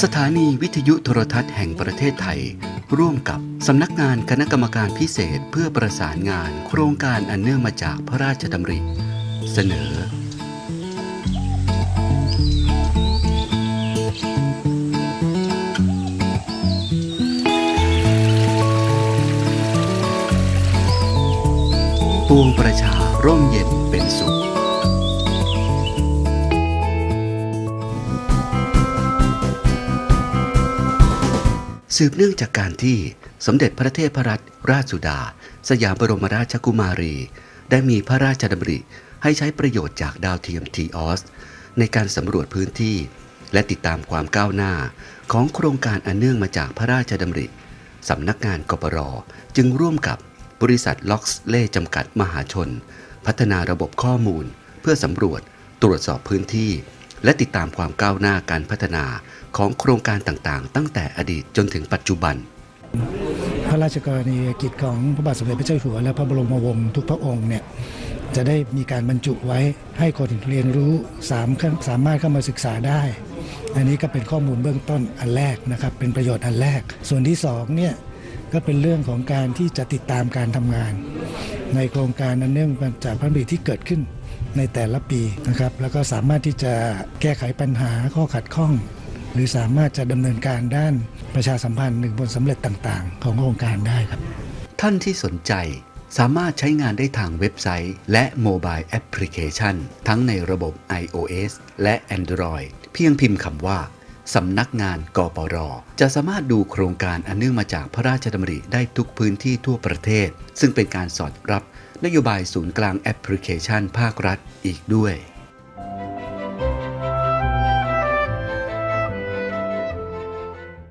สถานีวิทยุโทรทัศน์แห่งประเทศไทย ร่วมกับสำนักงานคณะกรรมการพิเศษเพื่อประสานงานโครงการอันเนื่องมาจากพระราชดำริ เสนอ ปวงประชาร่มเย็นเป็นสุข สืบเนื่องจากการที่สมเด็จพระเทพรัตนราชสุดา สยามบรมราชกุมารี ได้มีพระราชดำริให้ใช้ประโยชน์จากดาวเทียมทีออสในการสำรวจพื้นที่ และติดตามความก้าวหน้าของโครงการอันเนื่องมาจากพระราชดำริสำนักงานกปรจึงร่วมกับบริษัทล็อกส์เล่จำกัดมหาชน พัฒนาระบบข้อมูล เพื่อสำรวจตรวจสอบพื้นที่ และติดตามความก้าวหน้าการพัฒนาของโครงการต่างๆ ตั้งแต่อดีตจนถึงปัจจุบัน พระราชกรณียกิจของพระบาทสมเด็จพระเจ้าอยู่หัวและพระบรมวงศ์ทุกพระองค์เนี่ยจะได้มีการบรรจุไว้ให้คนเรียนรู้สามสามารถเข้ามาศึกษาได้ อันนี้ก็เป็นข้อมูลเบื้องต้นอันแรกนะครับเป็นประโยชน์อันแรก ส่วนที่สองเนี่ยก็เป็นเรื่องของการที่จะติดตามการทำงาน ในโครงการอันเนื่องมาจากพระดำริที่เกิดขึ้นในแต่ละปีนะครับแล้วก็สามารถที่จะแก้ไขปัญหาข้อขัดข้อง หรือสามารถจะดำเนินการด้านประชาสัมพันธ์หนึ่งบนสำเร็จต่างๆ ของโครงการได้ครับ ท่านที่สนใจสามารถใช้งานได้ทางเว็บไซต์ และโมบายแอปพลิเคชันทั้งในระบบ iOS และ Android เพียงพิมพ์คำว่า สำนักงานกปร จะสามารถดูโครงการอันเนื่องมาจากพระราชดำริได้ทุกพื้นที่ทั่วประเทศ ซึ่งเป็นการสอดรับนโยบายศูนย์กลางแอปพลิเคชันภาครัฐอีกด้วย